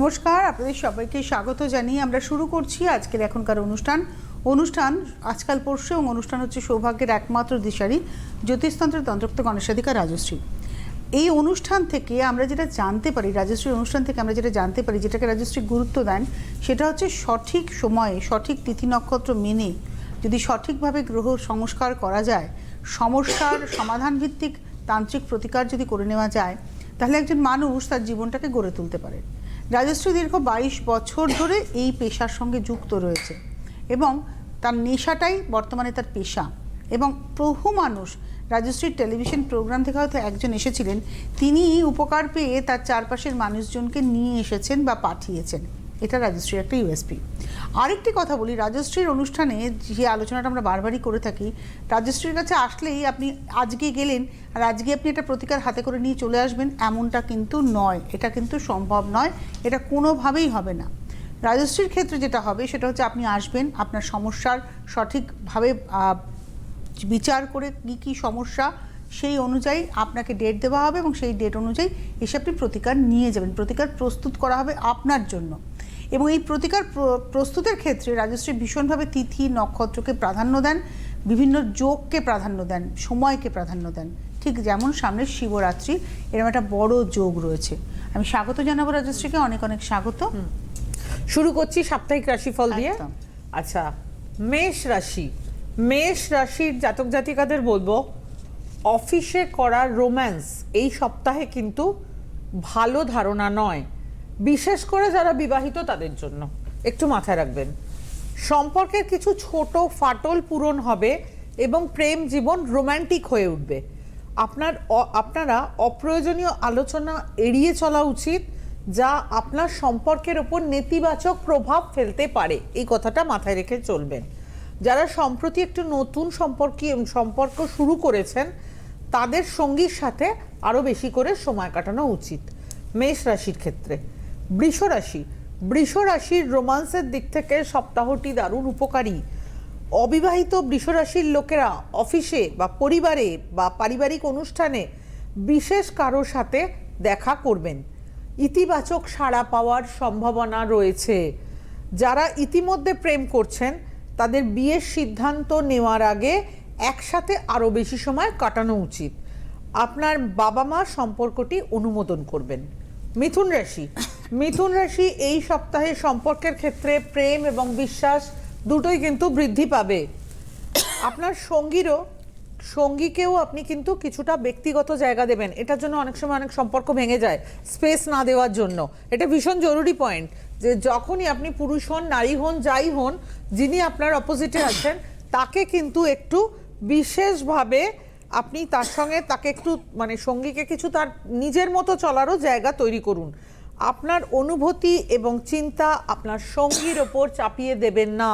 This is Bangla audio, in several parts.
নমস্কার, আপনাদের সবাইকে স্বাগত জানিয়ে আমরা শুরু করছি আজকের এখনকার অনুষ্ঠান। অনুষ্ঠান আজকাল পরশু এবং অনুষ্ঠান হচ্ছে সৌভাগ্যের একমাত্র দিশারি, জ্যোতিষতন্ত্রের তন্ত্রক্ত গণেশাধিকার রাজশ্রী। এই অনুষ্ঠান থেকে আমরা যেটা জানতে পারি, রাজশ্রীর অনুষ্ঠান থেকে আমরা যেটা জানতে পারি, যেটাকে রাজশ্রী গুরুত্ব দেন, সেটা হচ্ছে সঠিক সময়ে, সঠিক তিথি নক্ষত্র মেনে যদি সঠিকভাবে গ্রহ সংস্কার করা যায়, সমস্যার সমাধান ভিত্তিক তান্ত্রিক প্রতিকার যদি করে নেওয়া যায়, তাহলে একজন মানুষ তার জীবনটাকে গড়ে তুলতে পারে। রাজশ্রী দীর্ঘ বাইশ বছর ধরে এই পেশার সঙ্গে যুক্ত রয়েছে এবং তার নেশাটাই বর্তমানে তার পেশা এবং বহু মানুষ, রাজশ্রীর টেলিভিশন প্রোগ্রাম থেকে হয়তো একজন এসেছিলেন তিনি উপকার পেয়ে তার চারপাশের মানুষজনকে নিয়ে এসেছেন বা পাঠিয়েছেন। এটা রাজশ্রীর একটা ইউএসপি আরেকটি কথা বলি, রাজশ্রীর অনুষ্ঠানে যে আলোচনাটা আমরা বারবারই করে থাকি, রাজশ্রীর কাছে আসলেই আপনি আজকে গেলেন আর আজকে আপনি একটা প্রতিকার হাতে করে নিয়ে চলে আসবেন, এমনটা কিন্তু নয়। এটা কিন্তু সম্ভব নয়। এটা কোনোভাবেই হবে না। রাজশ্রীর ক্ষেত্রে যেটা হবে, সেটা হচ্ছে আপনি আসবেন, আপনার সমস্যার সঠিকভাবে বিচার করে কী কী সমস্যা, সেই অনুযায়ী আপনাকে ডেট দেওয়া হবে এবং সেই ডেট অনুযায়ী এসে আপনি প্রতিকার নিয়ে যাবেন। প্রতিকার প্রস্তুত করা হবে আপনার জন্য। এবং এই প্রতিকার প্র- প্রস্তুতের ক্ষেত্রে রাজশ্রী ভীষণভাবে তিথি নক্ষত্রকে প্রাধান্য দেন বিভিন্ন যোগকে প্রাধান্য দেন সময়কে প্রাধান্য দেন। ঠিক যেমন সামনে শিবরাত্রি এরকম একটা বড় যোগ রয়েছে। আমি স্বাগত জানাব রাজশ্রীকে অনেক অনেক স্বাগত। শুরু করছি সাপ্তাহিক রাশিফল দিয়ে। আচ্ছা মেষ রাশি। মেষ রাশির জাতক জাতিকাদের বলব অফিসে করা রোম্যান্স এই সপ্তাহে কিন্তু ভালো ধারণা নয়। বিশেষ করে যারা বিবাহিত তাদের জন্য। একটু মাথায় রাখবেন। সম্পর্কের কিছু ছোট ফাটল পূরণ হবে এবং প্রেম জীবন রোম্যান্টিক হয়ে উঠবে। আপনার আপনারা অপ্রয়োজনীয় আলোচনা এড়িয়ে চলা উচিত, যা আপনার সম্পর্কের ওপর নেতিবাচক প্রভাব ফেলতে পারে। এই কথাটা মাথায় রেখে চলবেন। যারা সম্প্রতি একটু নতুন সম্পর্কে, সম্পর্ক শুরু করেছেন, তাদের সঙ্গীর সাথে আরও বেশি করে সময় কাটানো উচিত। মেষ রাশির ক্ষেত্রে। বৃষ রাশি বৃষ রাশির রোমান্সের দিক থেকে সপ্তাহটি দারুণ উপকারী। অবিবাহিত বৃষরাশির লোকেরা অফিসে বা পরিবারে বা পারিবারিক অনুষ্ঠানে বিশেষ কারোর সাথে দেখা করবেন। ইতিবাচক সাড়া পাওয়ার সম্ভাবনা রয়েছে। যারা ইতিমধ্যে প্রেম করছেন, তাদের বিয়ের সিদ্ধান্ত নেওয়ার আগে একসাথে আরও বেশি সময় কাটানো উচিত। আপনার বাবা মা সম্পর্কটি অনুমোদন করবেন। মিথুন রাশি মিথুন রাশি এই সপ্তাহে সম্পর্কের ক্ষেত্রে প্রেম এবং বিশ্বাস দুটোই কিন্তু বৃদ্ধি পাবে। আপনার সঙ্গীরও, সঙ্গীকেও আপনি কিন্তু কিছুটা ব্যক্তিগত জায়গা দেবেন। এটার জন্য অনেক সময় অনেক সম্পর্ক ভেঙে যায় স্পেস না দেওয়ার জন্য। এটা ভীষণ জরুরি পয়েন্ট যে যখনই আপনি পুরুষ হন, নারী হন, যাই হন, যিনি আপনার অপোজিটে আছেন, তাকে কিন্তু একটু বিশেষভাবে আপনি তার সঙ্গে তাকে একটু মানে সঙ্গীকে কিছু তার নিজের মতো চলারও জায়গা তৈরি করুন। আপনার অনুভূতি এবং চিন্তা আপনার সঙ্গীর ওপর চাপিয়ে দেবেন না।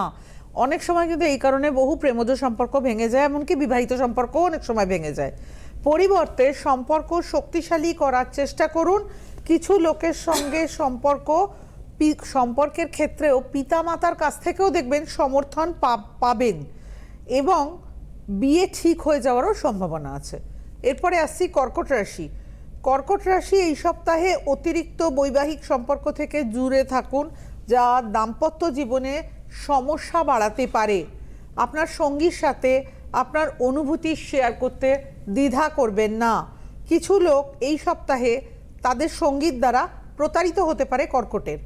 অনেক সময় কিন্তু এই কারণে বহু প্রেমজ সম্পর্ক ভেঙে যায়, এমনকি বিবাহিত সম্পর্কও অনেক সময় ভেঙে যায়। পরিবর্তে সম্পর্ক শক্তিশালী করার চেষ্টা করুন। কিছু লোকের সঙ্গে সম্পর্ক সম্পর্কের ক্ষেত্রেও পিতামাতার কাছ থেকেও দেখবেন সমর্থন পাবেন এবং বিয়ে ঠিক হয়ে যাওয়ারও সম্ভাবনা আছে। এরপরে আসছি কর্কট রাশি। কর্কট রাশি এই সপ্তাহে অতিরিক্ত বৈবাহিক সম্পর্ক থেকে দূরে থাকুন, যা দাম্পত্য জীবনে সমস্যা বাড়াতে পারে। আপনার সঙ্গীর সাথে আপনার অনুভূতি শেয়ার করতে দ্বিধা করবেন না। কিছু লোক এই সপ্তাহে তাদের সংগীত দ্বারা প্রতারিত হতে পারে কর্কটের।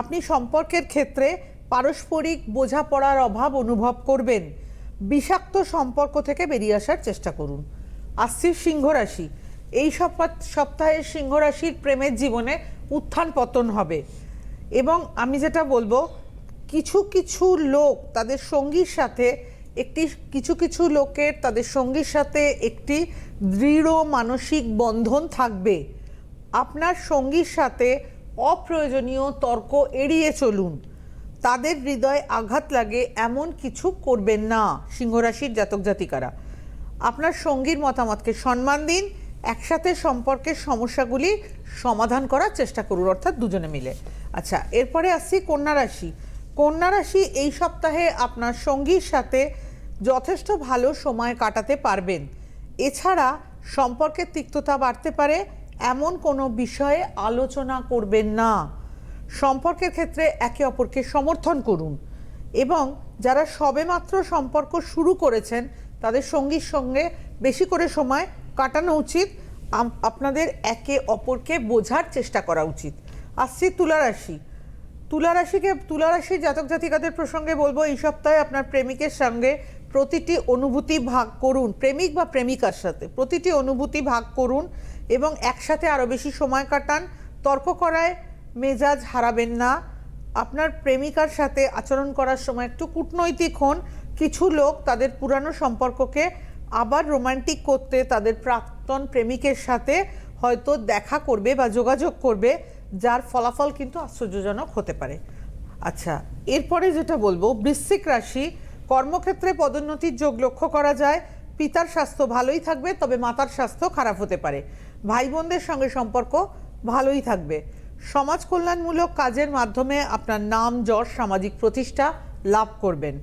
আপনি সম্পর্কের ক্ষেত্রে পারস্পরিক বোঝাপড়ার অভাব অনুভব করবেন। বিষাক্ত সম্পর্ক থেকে বেরিয়ে আসার চেষ্টা করুন। আসছি সিংহ রাশি এই সপ্তাহ- সপ্তাহে সিংহ রাশির প্রেমের জীবনে উত্থান পতন হবে। এবং আমি যেটা বলব, কিছু কিছু লোক তাদের সঙ্গীর সাথে একটি, কিছু কিছু লোকের তাদের সঙ্গীর সাথে একটি দৃঢ় মানসিক বন্ধন থাকবে। আপনার সঙ্গীর সাথে অপ্রয়োজনীয় তর্ক এড়িয়ে চলুন। তাদের হৃদয়ে আঘাত লাগে এমন কিছু করবেন না সিংহরাশির জাতক জাতিকারা আপনার সঙ্গীর মতামতকে সম্মান দিন। একসাথে সম্পর্কের সমস্যাগুলি সমাধান করার চেষ্টা করুন, অর্থাৎ দুজনে মিলে। আচ্ছা এরপরে আসছি কন্যা রাশি। কন্যা রাশি এই সপ্তাহে আপনার সঙ্গীর সাথে যথেষ্ট ভালো সময় কাটাতে পারবেন। এছাড়া সম্পর্কের তিক্ততা বাড়তে পারে, এমন কোনো বিষয়ে আলোচনা করবেন না। সম্পর্কের ক্ষেত্রে একে অপরকে সমর্থন করুন এবং যারা সবেমাত্র সম্পর্ক শুরু করেছেন, তাদের সঙ্গীর সঙ্গে বেশি করে সময় কাটানো উচিত। আপনাদের একে অপরকে বোঝার চেষ্টা করা উচিত। আসছি তুলা রাশি। তুলা রাশিকে, তুলা রাশির জাতক জাতিকাদের প্রসঙ্গে বলব, এই সপ্তাহে আপনার প্রেমিকের সঙ্গে প্রতিটি অনুভূতি ভাগ করুন, প্রেমিক বা প্রেমিকার সাথে। প্রতিটি অনুভূতি ভাগ করুন এবং একসাথে আরও বেশি সময় কাটান। তর্ক করায় মেজাজ হারাবেন না। আপনার প্রেমিকার সাথে আচরণ করার সময় একটু কূটনৈতিক হন। কিছু লোক তাদের পুরানো সম্পর্ককে আবার রোমান্টিক করতে তাদের প্রাক্তন প্রেমিকের সাথে হয়তো দেখা করবে বা যোগাযোগ করবে, যার ফলাফল কিন্তু আশ্চর্যজনক হতে পারে। আচ্ছা এরপরে যেটা বলব, বৃশ্চিক রাশি, কর্মক্ষেত্রে পদোন্নতির যোগ লক্ষ্য করা যায়। পিতার স্বাস্থ্য ভালোই থাকবে, তবে মাতার স্বাস্থ্য খারাপ হতে পারে। ভাই বোনদের সঙ্গে সম্পর্ক ভালোই থাকবে। সমাজ কল্যাণমূলক কাজের মাধ্যমে আপনার নাম যশ সামাজিক প্রতিষ্ঠা লাভ করবেন।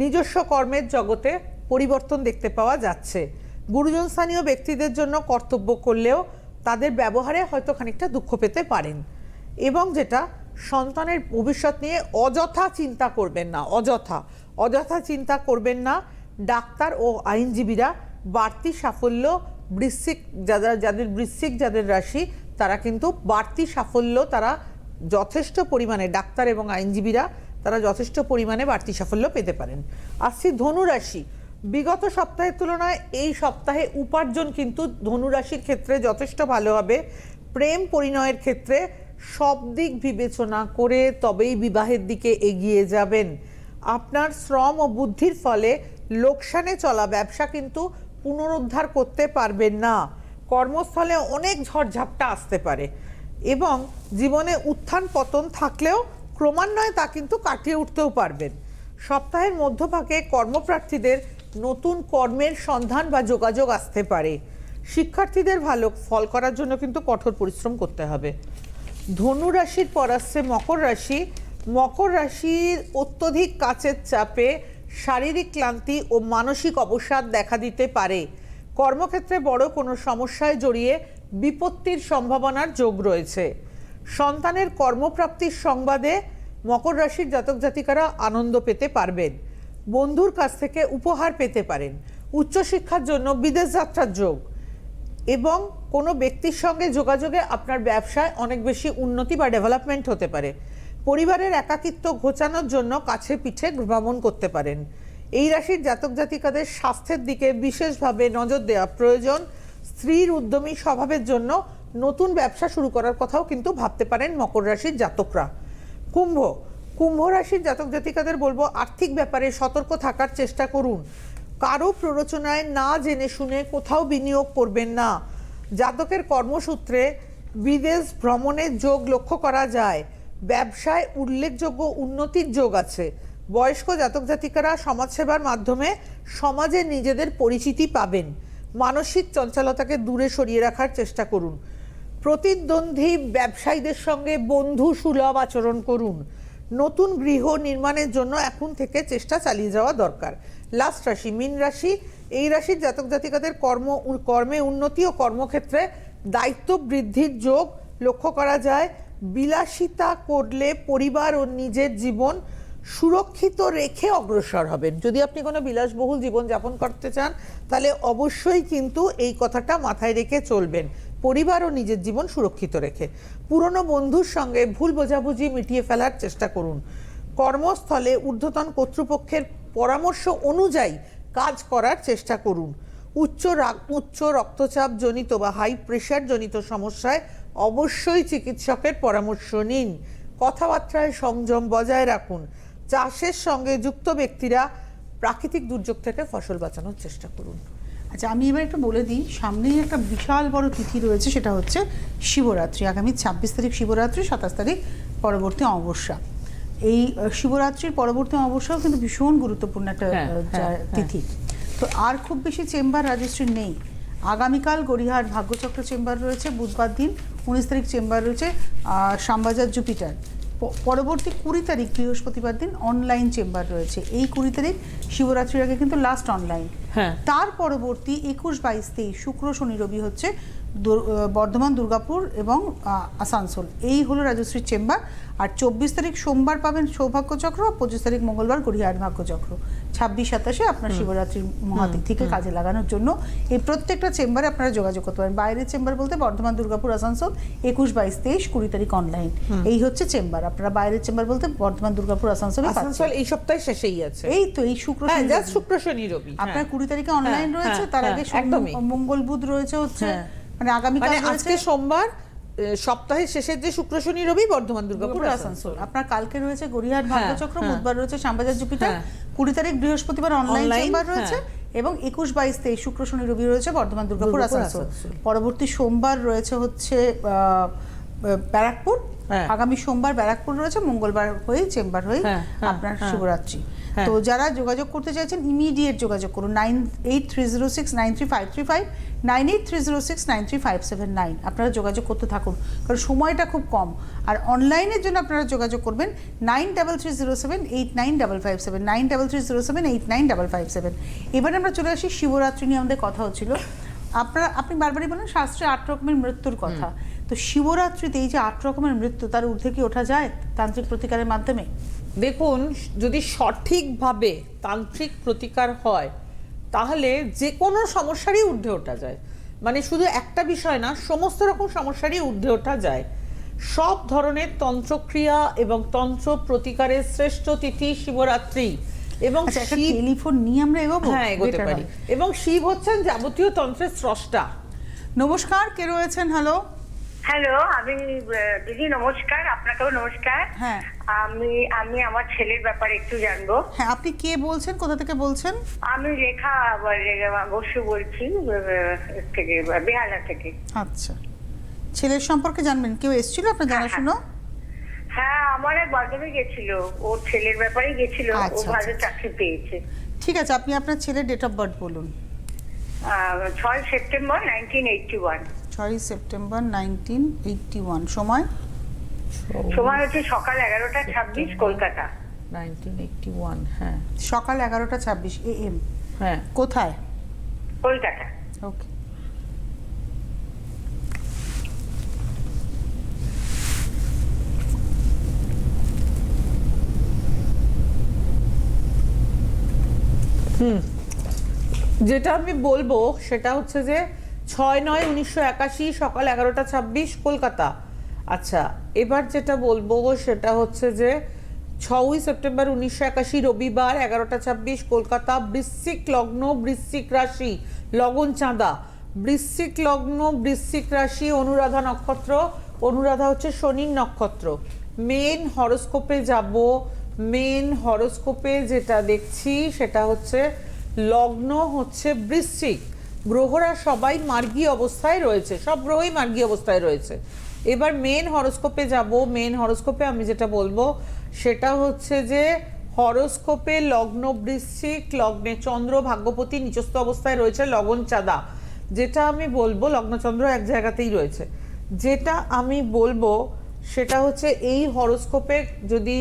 নিজস্ব কর্মের জগতে পরিবর্তন দেখতে পাওয়া যাচ্ছে। গুরুজন স্থানীয় ব্যক্তিদের জন্য কর্তব্য করলেও তাদের ব্যবহারে হয়তো খানিকটা দুঃখ পেতে পারেন। এবং যেটা, সন্তানের ভবিষ্যৎ নিয়ে অযথা চিন্তা করবেন না, অযথা। অযথা চিন্তা করবেন না, ডাক্তার ও আইনজীবীরা বাড়তি সাফল্য, বৃশ্চিক যারা, যাদের বৃশ্চিক যাদের রাশি, তারা কিন্তু বাড়তি সাফল্য তারা যথেষ্ট পরিমাণে, ডাক্তার এবং আইনজীবীরা তারা যথেষ্ট পরিমাণে বাড়তি সাফল্য পেতে পারেন। আসছি ধনু রাশি। বিগত সপ্তাহের তুলনায় এই সপ্তাহে উপার্জন কিন্তু ধনুরাশির ক্ষেত্রে যথেষ্ট ভালো হবে। প্রেম পরিণয়ের ক্ষেত্রে সব দিক বিবেচনা করে তবেই বিবাহের দিকে এগিয়ে যাবেন। আপনার শ্রম ও বুদ্ধির ফলে লোকসানে চলা ব্যবসা কিন্তু পুনরুদ্ধার করতে পারবেন না। কর্মস্থলে অনেক ঝড়ঝাপটা আসতে পারে এবং জীবনে উত্থান পতন থাকলেও ক্রমান্বয়ে তা কিন্তু কাটিয়ে উঠতেও পারবেন। সপ্তাহের মধ্যভাগে কর্মপ্রার্থীদের নতুন কর্মের সন্ধান বা যোগাযোগ আসতে পারে। শিক্ষার্থীদের ভালো ফল করার জন্য কিন্তু কঠোর পরিশ্রম করতে হবে। ধনু রাশির পর আসছে মকর রাশি। মকর রাশির অত্যধিক কাচের চাপে শারীরিক ক্লান্তি ও মানসিক অবসাদ দেখা দিতে পারে। কর্মক্ষেত্রে বড় কোনো সমস্যায় জড়িয়ে বিপত্তির সম্ভাবনার যোগ রয়েছে। সন্তানের কর্মপ্রাপ্তির সংবাদে মকর রাশির জাতক জাতিকারা আনন্দ পেতে পারবেন। বন্ধুর কাছ থেকে উপহার পেতে পারেন। উচ্চশিক্ষার জন্য বিদেশ যাত্রার যোগ। এবং কোনো ব্যক্তির সঙ্গে যোগাযোগে আপনার ব্যবসায় অনেক বেশি উন্নতি বা ডেভেলপমেন্ট হতে পারে। পরিবারের একাকিত্ব ঘোচানোর জন্য কাছে পিঠে ভ্রমণ করতে পারেন। এই রাশির জাতক জাতিকাদের স্বাস্থ্যের দিকে বিশেষভাবে নজর দেওয়া প্রয়োজন। স্ত্রীর উদ্যমী স্বভাবের জন্য নতুন ব্যবসা শুরু করার কথাও কিন্তু ভাবতে পারেন মকর রাশির জাতকরা। কুম্ভ কুম্ভ রাশির জাতক জাতিকাদের বলব, আর্থিক ব্যাপারে সতর্ক থাকার চেষ্টা করুন। কারও প্ররোচনায় না জেনে শুনে কোথাও বিনিয়োগ করবেন না। জাতকের কর্মসূত্রে বিদেশ ভ্রমণের যোগ লক্ষ্য করা যায়। ব্যবসায় উল্লেখযোগ্য উন্নতির যোগ আছে। বয়স্ক জাতক জাতিকারা সমাজসেবার মাধ্যমে সমাজে নিজেদের পরিচিতি পাবেন। মানসিক চঞ্চলতাকে দূরে সরিয়ে রাখার চেষ্টা করুন। প্রতিদ্বন্দ্বী ব্যবসায়ীদের সঙ্গে বন্ধু সুলভ আচরণ করুন। নতুন গৃহ নির্মাণের জন্য এখন থেকে চেষ্টা চালিয়ে যাওয়া দরকার। লাস্ট রাশি, মিন রাশি, এই রাশির জাতক জাতিকাদের কর্ম, কর্মে উন্নতি ও কর্মক্ষেত্রে দায়িত্ব বৃদ্ধির যোগ লক্ষ্য করা যায়। বিলাসিতা করলে পরিবার ও নিজের জীবন সুরক্ষিত রেখে অগ্রসর হবেন। যদি আপনি কোনো বিলাসবহুল জীবনযাপন করতে চান, তাহলে অবশ্যই কিন্তু এই কথাটা মাথায় রেখে চলবেন। পরিবার ও নিজের জীবন সুরক্ষিত রেখে। পুরনো বন্ধুর সঙ্গে ভুল বোঝাবুঝি মিটিয়ে ফেলার চেষ্টা করুন। কর্মস্থলে ঊর্ধ্বতন কর্তৃপক্ষের পরামর্শ অনুযায়ী কাজ করার চেষ্টা করুন। উচ্চ উচ্চ রক্তচাপ জনিত বা হাই প্রেশার জনিত সমস্যায় অবশ্যই চিকিৎসকের পরামর্শ নিন। কথাবার্তায় সংযম বজায় রাখুন। চাষের সঙ্গে যুক্ত ব্যক্তিরা প্রাকৃতিক দুর্যোগ থেকে ফসল বাঁচানোর চেষ্টা করুন। আচ্ছা আমি এবার একটু বলে দিই সামনেই একটা বিশাল বড় তিথি রয়েছে সেটা হচ্ছে শিবরাত্রি আগামী ছাব্বিশ তারিখ শিবরাত্রি সাতাশ তারিখ পরবর্তী অমাবস্যা। এই শিবরাত্রির পরবর্তী অমাবস্যাও কিন্তু ভীষণ গুরুত্বপূর্ণ একটা হ্যাঁ, হ্যাঁ, জা- তিথি। তো আর খুব বেশি চেম্বার রাজশ্রী নেই। আগামীকাল গড়িয়াহাট ভাগ্যচক্র চেম্বার রয়েছে বুধবার দিন উনিশ তারিখ চেম্বার রয়েছে শ্যামবাজার জুপিটার। পরবর্তী কুড়ি তারিখ বৃহস্পতিবার দিন অনলাইন চেম্বার রয়েছে। এই কুড়ি তারিখ শিবরাত্রির আগে কিন্তু লাস্ট অনলাইন হ্যাঁ। তার পরবর্তী একুশ বাইশ তেইশ শুক্র শনি রবি হচ্ছে বর্ধমান দুর্গাপুর এবং আসানসোল। এই হলো রাজশ্রীর চেম্বার। আর চব্বিশ তারিখ সোমবার পাবেন সৌভাগ্য চক্র আর পঁচিশ তারিখ মঙ্গলবার গড়িয়াহাট ভাগ্যচক্র। ছাব্বিশ সাতাশে আপনার শিবরাত্রির মহাতিথিকে কাজে লাগানোর জন্য। এই প্রত্যেকটা চেম্বারে আপনারা যোগাযোগ করতে পারেন। বাইরের চেম্বার বলতে বর্ধমান দুর্গাপুর আসানসোল একুশ বাইশ তেইশ কুড়ি তারিখ অনলাইন এই হচ্ছে চেম্বার। আপনারা বাইরের চেম্বার বলতে বর্ধমান দুর্গাপুর আসানসোল আসানসোল এই সপ্তাহে শেষেই আছে। এই তো এই শুক্র হ্যাঁ। শুক্র শনি রবি হ্যাঁ। আপনার কুড়ি তারিখে অনলাইন হ্যাঁ, রয়েছে হ্যাঁ, তার হ্যাঁ, আগে মঙ্গল বুধ রয়েছে হচ্ছে। হ্যাঁ। মানে আগামীকাল মানে আজকে সোমবার সপ্তাহের শেষের যে শুক্র শনি রবি বর্ধমান দুর্গাপুর আসানসোল আপনার কালকে রয়েছে গড়িয়াহাট হ্যাঁ, ভাগ্যচক্র হ্যাঁ। বুধবার রয়েছে শ্যামবাজার জুপিটার হ্যাঁ। কুড়ি তারিখ বৃহস্পতিবার অনলাইন চেম্বার রয়েছে। এবং একুশ বাইশ তেইশ শুক্র শনি রবি রয়েছে বর্ধমান দুর্গাপুর আসানসোল। পরবর্তী সোমবার রয়েছে হচ্ছে ব্যারাকপুর। আগামী সোমবার ব্যারাকপুর রয়েছে মঙ্গলবার হয়ে চেম্বার হয়ে আপনার হ্যাঁ। হ্যাঁ। তো যারা যোগাযোগ করতে চাইছেন ইমিডিয়েট যোগাযোগ করুন। Nine eight three zero six nine three five three five nine eight three zero six nine three five seven nine. আপনারা যোগাযোগ করতে থাকুন কারণ সময়টা খুব কম। আর অনলাইনের জন্য আপনারা যোগাযোগ করবেন nine double three zero seven eight nine double five seven nine double three zero seven eight nine double five seven. এবারে আমরা চলে আসি শিবরাত্রি নিয়ে আমাদের কথা হচ্ছিল। আপনারা আপনি বারবারই বলেন শাস্ত্রে আট রকমের মৃত্যুর কথা। তো শিবরাত্রিতে এই যে আট রকমের মৃত্যু তার ঊর্ধ্বে কি ওঠা যায় তান্ত্রিক প্রতিকারের মাধ্যমে? দেখুন যদি সঠিকভাবে তান্ত্রিক প্রতিকার হয় তাহলে যে কোনো সমস্যারই ঊর্ধ্বে ওঠা যায়। মানে শুধু একটা বিষয় না সমস্ত রকম সমস্যারই ঊর্ধ্বে ওঠা যায়। সব ধরনের তন্ত্রক্রিয়া এবং তন্ত্র প্রতিকারের শ্রেষ্ঠ তিথি শিবরাত্রি এবং আচ্ছা টেলিফোন নিয়ে আমরা এগোবো? হ্যাঁ এগোতে পারি। এবং শিব হচ্ছেন যাবতীয় তন্ত্রের স্রষ্টা। নমস্কার কে রয়েছেন? হ্যালো হ্যালো আমি দিদি নমস্কার আপনাকেও নমস্কার। হ্যাঁ। আমি আমি আমার ছেলের ব্যাপারে একটু জানব। হ্যাঁ আপনি কে বলছেন? কোথা থেকে বলছেন? আমি রেখা বসু বলছি থেকে বেহালা থেকে। আচ্ছা। ছেলের সম্পর্কে জানবেন? কেউ এসেছিল আপনার জানাশুনো? হ্যাঁ। আমার এক বান্ধবী গেছিল। ওর ছেলের ব্যাপারে গেছিল। ও আচ্ছা, ভালো আচ্ছা। চাকরি পেয়েছে। ঠিক আছে আপনি আপনার ছেলের ডেট অফ বার্থ বলুন। ছয় সেপ্টেম্বর নাইনটিন এইটটি ওয়ান ছয়ই সেপ্টেম্বর নাইনটিন এইটটি ওয়ান। সময়? সময় হচ্ছে সকাল এগারোটা ছাব্বিশ কলকাতা। নাইনটিন এইটটি ওয়ান হ্যাঁ। সকাল এগারোটা ছাব্বিশ এ এম। হ্যাঁ। কোথায়? কলকাতা। ওকে। যেটা আমি বলব সেটা হচ্ছে যে ছয় নয় উনিশশো একাশি, সকাল এগারোটা ছাব্বিশ, কলকাতা। আচ্ছা এবার যেটা বলব সেটা হচ্ছে যে ছয়ই সেপ্টেম্বর উনিশশো একাশি, রবিবার এগারোটা ছাব্বিশ, কলকাতা, বৃশ্চিক লগ্ন, বৃশ্চিক রাশি, লগন চাঁদা। বৃশ্চিক লগ্ন, বৃশ্চিক রাশি, অনুরাধা নক্ষত্র। অনুরাধা হচ্ছে শনির নক্ষত্র। মেন হরোস্কোপে যাব। মেন হরোস্কোপে যেটা দেখছি সেটা হচ্ছে লগ্ন হচ্ছে বৃশ্চিক। গ্রহরা সবাই মার্গী অবস্থায় রয়েছে, সব গ্রহই মার্গী অবস্থায় রয়েছে। এবার মেন হরোস্কোপে যাব মেন হরোস্কোপে আমি যেটা বলব, সেটা হচ্ছে যে হরোস্কোপে লগ্ন বৃশ্চিক, লগ্নে চন্দ্র, ভাগ্যপতি নিচস্থ অবস্থায় রয়েছে, লগন চাঁদা। যেটা আমি বলব লগ্নচন্দ্র এক জায়গাতেই রয়েছে। যেটা আমি বলব, সেটা হচ্ছে এই হরোস্কোপে যদি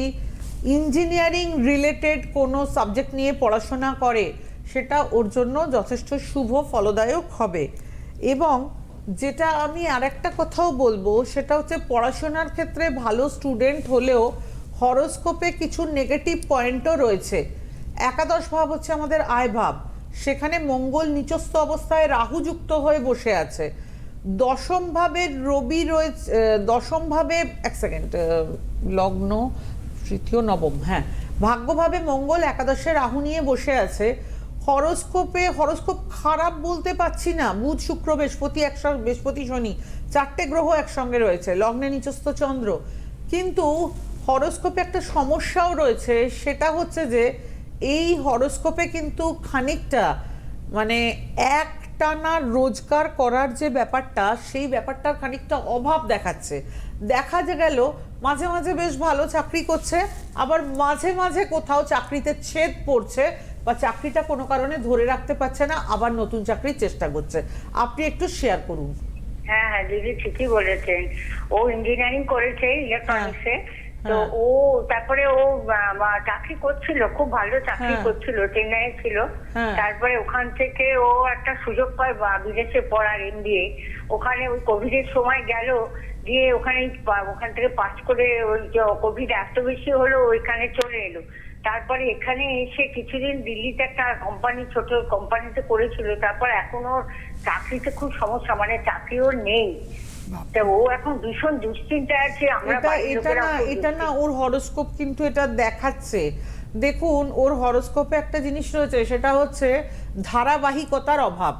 ইঞ্জিনিয়ারিং রিলেটেড কোনো সাবজেক্ট নিয়ে পড়াশোনা করে সেটা ওর জন্য যথেষ্ট শুভ, ফলদায়ক হবে। এবং যেটা আমি আরেকটা কথাও বলব, সেটা হচ্ছে পড়াশোনার ক্ষেত্রে ভালো স্টুডেন্ট হলেও হরোস্কোপে কিছু নেগেটিভ পয়েন্টও রয়েছে। একাদশ ভাব হচ্ছে আমাদের আয় ভাব। সেখানে মঙ্গল নিচস্থ অবস্থায় রাহু যুক্ত হয়ে বসে আছে। দশম ভাবে রবি রয়েছে দশম ভাবে, এক সেকেন্ড লগ্ন, তৃতীয়, নবম হ্যাঁ। ভাগ্যভাবে মঙ্গল একাদশে রাহু নিয়ে বসে আছে। হরোস্কোপে, হরস্কোপ খারাপ বলতে পাচ্ছি না। বুধ, শুক্র, বৃহস্পতি একসঙ্গে, বৃহস্পতি, শনি চারটে গ্রহ একসঙ্গে রয়েছে, লগ্নে নিচস্থ চন্দ্র। কিন্তু হরস্কোপে একটা সমস্যাও রয়েছে, সেটা হচ্ছে যে এই হরস্কোপে কিন্তু খানিকটা মানে এক টানা রোজগার করার যে ব্যাপারটা, সেই ব্যাপারটার খানিকটা অভাব দেখাচ্ছে। দেখা যে গেল, মাঝে মাঝে বেশ ভালো চাকরি করছে, আবার মাঝে মাঝে কোথাও চাকরিতে ছেদ পড়ছে বা চাকরিটা কোনো কারণে ধরে রাখতে পারছে না আবার নতুন চাকরির চেষ্টা করছে। আপনি একটু শেয়ার করুন। হ্যাঁ হ্যাঁ দিদি ঠিকই বলেছেন। ও ইঞ্জিনিয়ারিং করেছে ইলেকট্রনিক্সে তো হ্যাঁ। ও তারপরে ও চাকরি করছিল খুব ভালো চাকরি হ্যাঁ। করছিল চেন্নাইয়ে ছিল। হ্যাঁ। তারপরে ওখান থেকে ও একটা সুযোগ পায় বা বিদেশে পড়ার এমবিএ ওখানে ওই কোভিড এর সময় গেল দিয়ে ওখানে ওখান থেকে পাস করে ওই কোভিড এত বেশি হলো ওইখানে চলে এলো। তারপরে এখানে এসে কিছুদিন দিল্লিতে একটা কোম্পানি ছোট কোম্পানিতে করেছিল। তারপর এখন ওর চাকরিতে খুব সমস্যা মানে চাকরি ওর নেই তা ও এখন ভীষণ দুশ্চিন্তায় আছে আমরা এটা বাড়ির এটা লোকেরা না এটা না ওর হরোস্কোপ কিন্তু এটা দেখাচ্ছে। দেখুন ওর হরোস্কোপে একটা জিনিস রয়েছে সেটা হচ্ছে ধারাবাহিকতার অভাব।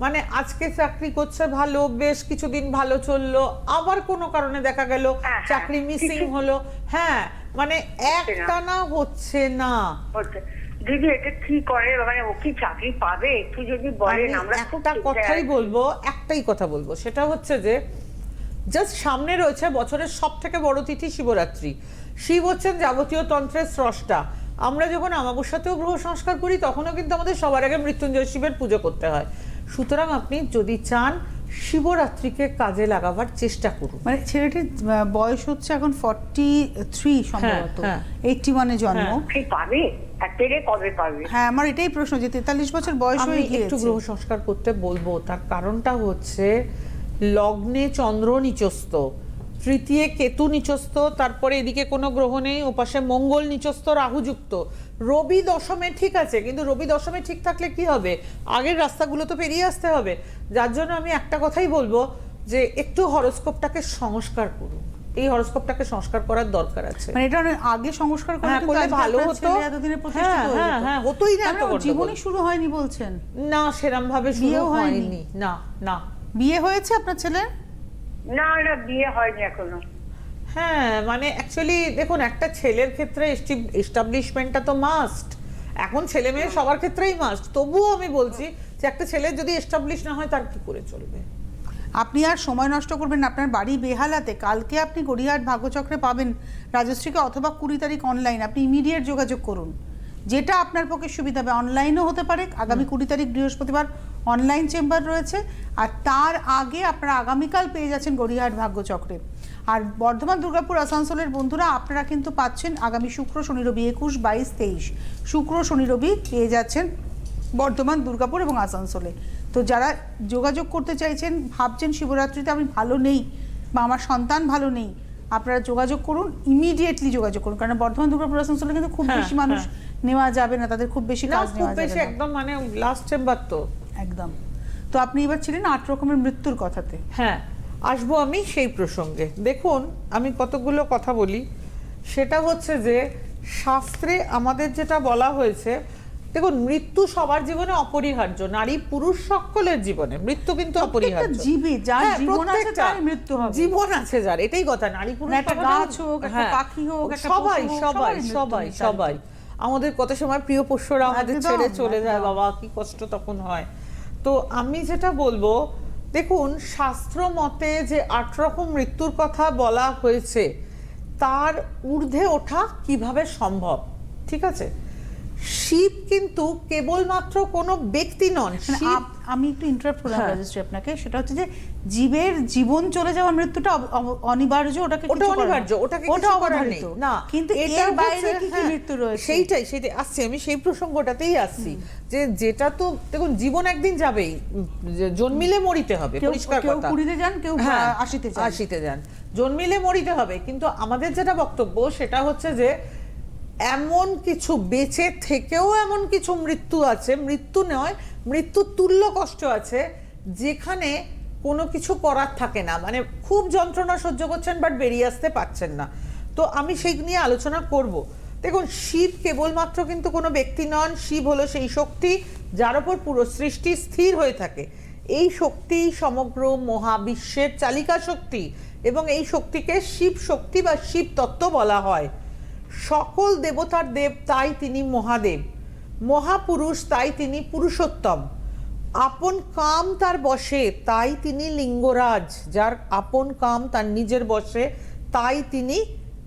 মানে আজকে চাকরি করছে ভালো বেশ কিছুদিন ভালো চলল আবার কোনো কারণে দেখা গেল হ্যাঁ, হ্যাঁ, চাকরি মিসিং হলো। হ্যাঁ মানে। একটানা হচ্ছে না। দিদি এটা কি করে? মানে ও কি চাকরি পাবে? একটু যদি বলেন আমরা একটা কথাই বলব একটাই কথা বলব। সেটা হচ্ছে যে জাস্ট সামনে রয়েছে বছরের সব থেকে বড় তিথি শিবরাত্রি। শিব হচ্ছেন যাবতীয় তন্ত্রের স্রষ্টা। আমরা যখন আমাবস্যাতেও গ্রহ সংস্কার করি তখনও কিন্তু আমাদের সবার আগে মৃত্যুঞ্জয় শিবের পুজো করতে হয়। সুতরাং আপনি যদি চান শিবরাত্রিকে কাজে লাগাবার চেষ্টা করুন। মানে ছেলেটির বয়স হচ্ছে এখন ফর্টি থ্রি সম্ভবত। হ্যাঁ। এইটটি ওয়ানে জন্ম। হ্যাঁ। পাবে? হ্যাঁ আমার এটাই প্রশ্ন যে তেতাল্লিশ বছর বয়স হয়ে হয়ে একটু গ্রহ সংস্কার করতে বলব। তার কারণটা হচ্ছে লগ্নে চন্দ্র নিচস্ত তৃতীয় কেতু নিচস্ত তারপরে এদিকে কোনো গ্রহ নেই ওপাশে মঙ্গল নিচস্ত রাহুযুক্ত। রবি দশমে ঠিক আছে কিন্তু রবি দশমে ঠিক থাকলে কি হবে? আগের রাস্তাগুলো তো পেরিয়ে আসতে হবে। যার জন্য আমি একটা কথাই বলব যে একটু হরস্কোপটাকে সংস্কার করুন। এই হরস্কোপটাকে সংস্কার করার দরকার আছে। মানে এটা আগে সংস্কার করে হ্যাঁ, করলে ভালো হতো। এতদিনে প্রতিষ্ঠিত হ্যাঁ, হ্যাঁ, হ্যাঁ, হতোই না গন্ডগোল। জীবনই শুরু হয়নি বলছেন। না সেরম ভাবে শুরু হয়নি? হয়নি? না না। বিয়ে হয়েছে আপনার ছেলের? না না বিয়ে হয়নি এখনও। হ্যাঁ মানে অ্যাকচুয়ালি দেখুন একটা ছেলের ক্ষেত্রে এস্টাবলিশমেন্টটা তো মাস্ট এখন ছেলে মেয়ে সবার ক্ষেত্রেই মাস্ট তবুও আমি বলছি যে একটা ছেলে যদি এস্টাবলিশ না হয় তার কি করে চলবে? আপনি আর সময় নষ্ট করবেন না, আপনার বাড়ি বেহালাতে কালকে আপনি গড়িয়াহাট ভাগ্যচক্রে পাবেন রাজশ্রীকে অথবা কুড়ি তারিখ অনলাইন আপনি ইমিডিয়েট যোগাযোগ করুন। যেটা আপনার পক্ষে সুবিধা হবে। অনলাইনও হতে পারে আগামী কুড়ি তারিখ বৃহস্পতিবার অনলাইন চেম্বার রয়েছে আর তার আগে আপনারা আগামীকাল পেয়ে যাচ্ছেন গড়িয়াহাট ভাগ্যচক্রে। আর বর্ধমান দুর্গাপুর আসানসোলের বন্ধুরা আপনারা কিন্তু পাচ্ছেন আগামী শুক্র শনি রবি একুশ বাইশ তেইশ। শুক্র শনি রবি পেয়ে যাচ্ছেন বর্ধমান দুর্গাপুর এবং আসানসোলে। তো যারা যোগাযোগ করতে চাইছেন ভাবছেন শিবরাত্রিতে আমি ভালো নেই বা আমার সন্তান ভালো নেই আপনারা যোগাযোগ করুন ইমিডিয়েটলি যোগাযোগ করুন। কারণ বর্ধমান দুর্গাপুর আসানসোলে কিন্তু খুব হ্যাঁ, বেশি মানুষ নেওয়া যাবে না তাদের খুব বেশি কাজ নেওয়া যাবে একদম মানে লাস্ট চেম্বার তো। একদম। তো আপনি এবার ছিলেন আট রকমের মৃত্যুর কথাতে। হ্যাঁ। আসব আমি সেই প্রসঙ্গে। দেখুন আমি কতগুলো কথা বলি। সেটা হচ্ছে যে শাস্ত্রে আমাদের যেটা বলা হয়েছে দেখুন মৃত্যু সবার জীবনে অপরিহার্য। নারী পুরুষ সকলের জীবনে। মৃত্যু কিন্তু অপরিহার্য। জীবে যার হ্যাঁ, জীবন আছে তার মৃত্যু হবে। জীবন আছে যার এটাই কথা। নারী পুরুষ একটা গাছ হোক, একটা হ্যাঁ, পাখি হোক, একটা সবাই সবাই সবাই সবাই। আমাদের কত সময় প্রিয় পোষ্যরা আমাদের ছেড়ে চলে যায় বাবা কি কষ্ট তখন হয়। তো আমি যেটা বলব, দেখুন, শাস্ত্র মতে যে আট রকম মৃত্যুর কথা বলা হয়েছে, তার ঊর্ধ্বে ওঠা কীভাবে সম্ভব? ঠিক আছে? শিব কিন্তু কেবলমাত্র কোনো ব্যক্তি নন আপ- আমি একটু ইন্টারাপ্ট করলাম হ্যাঁ। রাজশ্রী আপনাকে সেটা হচ্ছে যে জীবের জীবন চলে যাওয়া মৃত্যুটা অনিবার্য ওটাকে ওটা অনিবার্য ওটাকে ওটা অবধারিত। নেই না। কিন্তু এটা এর বাইরে কি কি হ্যাঁ, মৃত্যু রয়েছে? সেইটাই সেইটাই আসছি আমি সেই প্রসঙ্গটাতেই আসছি। যে যেটা তো দেখুন জীবন একদিন যাবেই জন্মিলে মরিতে হবে কেউ- পরিষ্কার কেউ কথা। কুড়িতে যান, কেউ হ্যাঁ, আ- আশিতে যান। আশিতে যান। জন্মিলে মরিতে হবে কিন্তু আমাদের যেটা বক্তব্য সেটা হচ্ছে যে এমন কিছু বেঁচে থেকেও এমন কিছু মৃত্যু আছে, মৃত্যু নয়, মৃত্যুর তুল্য কষ্ট আছে, যেখানে কোনো কিছু করার থাকে না। মানে খুব যন্ত্রণা সহ্য করছেন বাট বেরিয়ে আসতে পারছেন না। তো আমি সেই নিয়ে আলোচনা করব। দেখুন, শিব কেবলমাত্র কিন্তু কোনো ব্যক্তি নন, শিব হলো সেই শক্তি যার ওপর পুরো সৃষ্টি স্থির হয়ে থাকে। এই শক্তি সমগ্র মহাবিশ্বের চালিকা শক্তি এবং এই শক্তিকে শিব শক্তি বা শিব তত্ত্ব বলা হয়। সকল দেবতার দেব তাই তিনি মহাদেব। মহাপুরুষ তাই তিনি পুরুষোত্তম। আপন কাম তার বসে, তাই তিনি লিঙ্গরাজ। যার আপন কাম তার নিজের বসে, তাই তিনি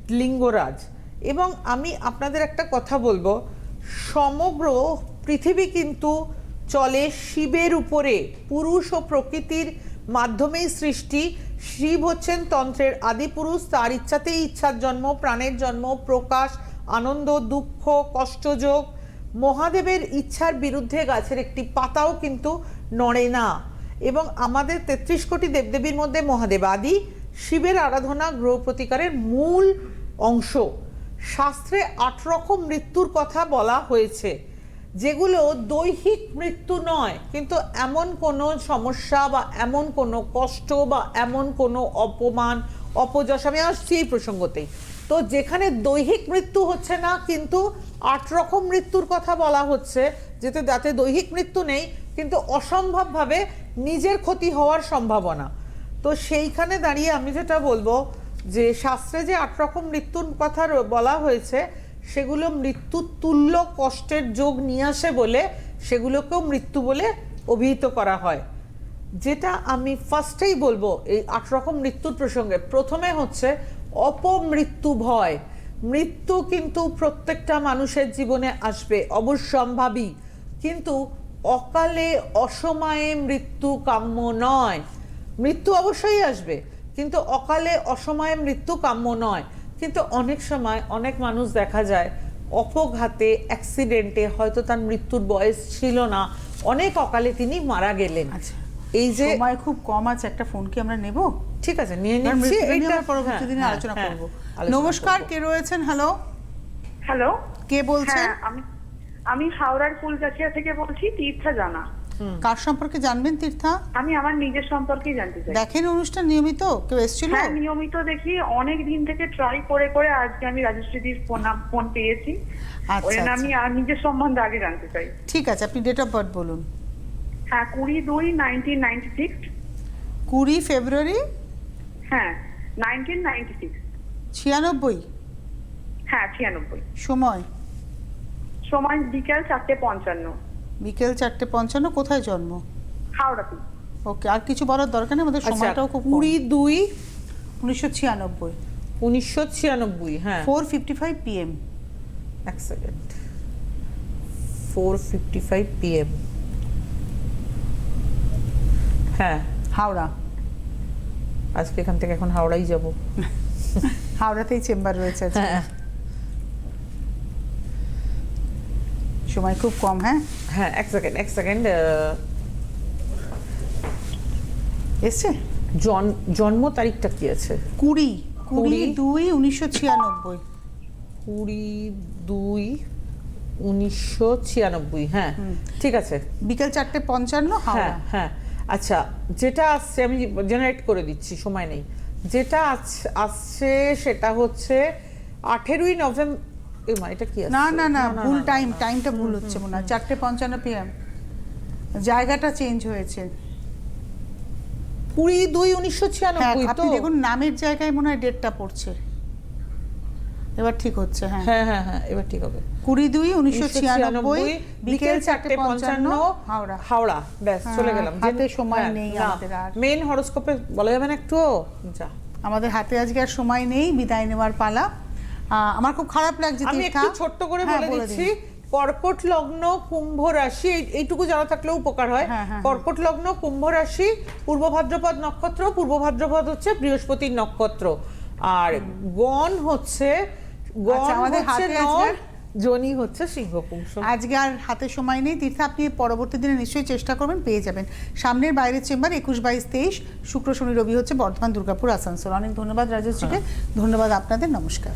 লিঙ্গরাজ। এবং আমি আপনাদের একটা কথা বলব, সমগ্র পৃথিবী কিন্তু চলে শিবের উপরে। পুরুষ ও প্রকৃতির মাধ্যমেই সৃষ্টি শিব হচ্ছেন তন্ত্রের আদিপুরুষ তার ইচ্ছাতেই ইচ্ছার জন্ম, প্রাণের জন্ম, প্রকাশ, আনন্দ, দুঃখ, কষ্টযোগ। মহাদেবের ইচ্ছার বিরুদ্ধে গাছের একটি পাতাও কিন্তু নড়ে না। এবং আমাদের তেত্রিশ কোটি দেবদেবীর মধ্যে মহাদেব আদি শিবের আরাধনা, গ্রহ প্রতিকারের মূল অংশ। শাস্ত্রে আট রকম মৃত্যুর কথা বলা হয়েছে। যেগুলো দৈহিক মৃত্যু নয়, কিন্তু এমন কোনো সমস্যা বা এমন কোনো কষ্ট বা এমন কোনো অপমান, অপযশ, আমি আসছি এই প্রসঙ্গতেই। তো যেখানে দৈহিক মৃত্যু হচ্ছে না, কিন্তু আট রকম মৃত্যুর কথা বলা হচ্ছে, যেতে যাতে দৈহিক মৃত্যু নেই, কিন্তু অসম্ভবভাবে নিজের ক্ষতি হওয়ার সম্ভাবনা। তো সেইখানে দাঁড়িয়ে আমি যেটা বলব, যে শাস্ত্রে যে আট রকম মৃত্যুর কথা বলা হয়েছে সেগুলো মৃত্যুর তুল্য কষ্টের যোগ নিয়ে আসে বলে সেগুলোকেও মৃত্যু বলে অভিহিত করা হয়। যেটা আমি ফার্স্টেই বলব, এই আট রকম মৃত্যুর প্রসঙ্গে। প্রথমে হচ্ছে অপমৃত্যু ভয় মৃত্যু কিন্তু প্রত্যেকটা মানুষের জীবনে আসবে, অবশ্যম্ভাবী। কিন্তু অকালে অসময়ে মৃত্যু কাম্য নয়। মৃত্যু অবশ্যই আসবে, কিন্তু অকালে অসময়ে মৃত্যু কাম্য নয়। কিন্তু অনেক সময় অনেক মানুষ দেখা যায় অপঘাতে অ্যাক্সিডেন্টে হয়তো তার মৃত্যুর বয়স ছিল না। অনেক অকালে তিনি মারা গেলেন। আচ্ছা এই যে সময় খুব কম আছে একটা ফোন কি আমরা নেব? ঠিক আছে নিয়ে নিচ্ছি আমরা পরবর্তী দিনে হ্যাঁ, আলোচনা হ্যাঁ, করব। নমস্কার কে রয়েছেন? হ্যালো হ্যালো কে বলছেন? হ্যাঁ আমি আমি হাওড়ার ফুলগাছিয়া থেকে বলছি তীর্থা জানা। কার সম্পর্কে জানবেন তীর্থা? আমি আমার নিজের সম্পর্কেই জানতে চাই। দেখেন অনুষ্ঠান নিয়মিত কেউ এসেছিল? হ্যাঁ নিয়মিত দেখি অনেক দিন থেকে ট্রাই করে করে আজকে আমি রাজশ্রীদির ফোন ফোন পেয়েছি। আচ্ছা, ওই আচ্ছা। আমি আর নিজের সম্বন্ধে আগে জানতে চাই। ঠিক আছে আপনি ডেট অফ বার্থ বলুন। হ্যাঁ কুড়ি দুই নাইনটিন নাইনটি সিক্স কুড়ি ফেব্রুয়ারি? হ্যাঁ নাইনটিন নাইনটি সিক্স ছিয়ানব্বই? হ্যাঁ ছিয়ানব্বই। সময়? সময় বিকেল চারটে পঞ্চান্ন। বিকেল চারটে পঞ্চান্ন কোথায় জন্ম? হাওড়াতে ওকে আর কিছু বলার দরকার নেই? আমাদের আচ্ছা সময়টাও খুব কুড়ি দুই উনিশশো ছিয়ানব্বই। উনিশশো ছিয়ানব্বই হ্যাঁ। ফোর ফিফটি ফাইভ পিএম এক second four fifty five PM হ্যাঁ। হাওড়া। আজকে এখান থেকে এখন হাওড়াই যাব। হাওড়াতেই চেম্বার রয়েছে হ্যাঁ। সময় খুব কম হ্যাঁ? হ্যাঁ এক সেকেন্ড এক সেকেন্ড এসছে? জন্ম তারিখটা কি আছে? কুড়ি কুড়ি। দুই উনিশশো ছিয়ানব্বই। কুড়ি দুই উনিশশো ছিয়ানব্বই হ্যাঁ ঠিক আছে। বিকেল চারটে পঞ্চান্ন হ্যাঁ হ্যাঁ আচ্ছা যেটা আসছে আমি জেনারেট করে দিচ্ছি সময় নেই। যেটা আসছে সেটা হচ্ছে আঠেরোই নভেম্বর এই মা এটা কি না না না ভুল টাইম টাইমটা ভুল হচ্ছে মনে হয়। চারটে পঞ্চান্ন পিএম জায়গাটা চেঞ্জ হয়েছে। কুড়ি দুই উনিশশো হ্যাঁ ছিয়ানব্বই তো? আপনি দেখুন নামের জায়গায় মনে হয় ডেটটা পড়ছে। এবার ঠিক হচ্ছে হ্যাঁ। হ্যাঁ হ্যাঁ হ্যাঁ এবার ঠিক হবে। কুড়ি দুই উনিশশো ছিয়ানব্বই বিকেল চারটে পঞ্চান্ন হাওড়া। হাওড়া ব্যাস চলে হ্যাঁ, গেলাম। হাতে সময় নেই আমাদের আর। মেন হরোস্কোপে বলা যাবে না একটু যা। আমাদের হাতে আজকে আর সময় নেই বিদায় নেওয়ার পালা। আমার খুব খারাপ লাগছে আমি একটু ছোট্ট করে হ্যাঁ, বলে দিচ্ছি। কর্কট লগ্ন কুম্ভ রাশি এইটুকু জানা থাকলেও উপকার হয়। হ্যাঁ, হ্যাঁ, কর্কট লগ্ন কুম্ভ রাশি পূর্ব ভাদ্রপদ নক্ষত্র। পূর্ব ভাদ্রপদ হচ্ছে বৃহস্পতির নক্ষত্র। আর গণ হচ্ছে গণ আচ্ছা, আমাদের হাতে জনি হচ্ছে সিংহ পুংস আজকে আর হাতে সময় নেই। তীর্থা আপনি পরবর্তী দিনে নিশ্চয়ই চেষ্টা করবেন পেয়ে যাবেন। সামনের বাইরের চেম্বার একুশ বাইশ তেইশ শুক্র শনি রবি হচ্ছে বর্ধমান দুর্গাপুর আসানসোল। অনেক ধন্যবাদ রাজশ্রীকে। ধন্যবাদ আপনাদের নমস্কার।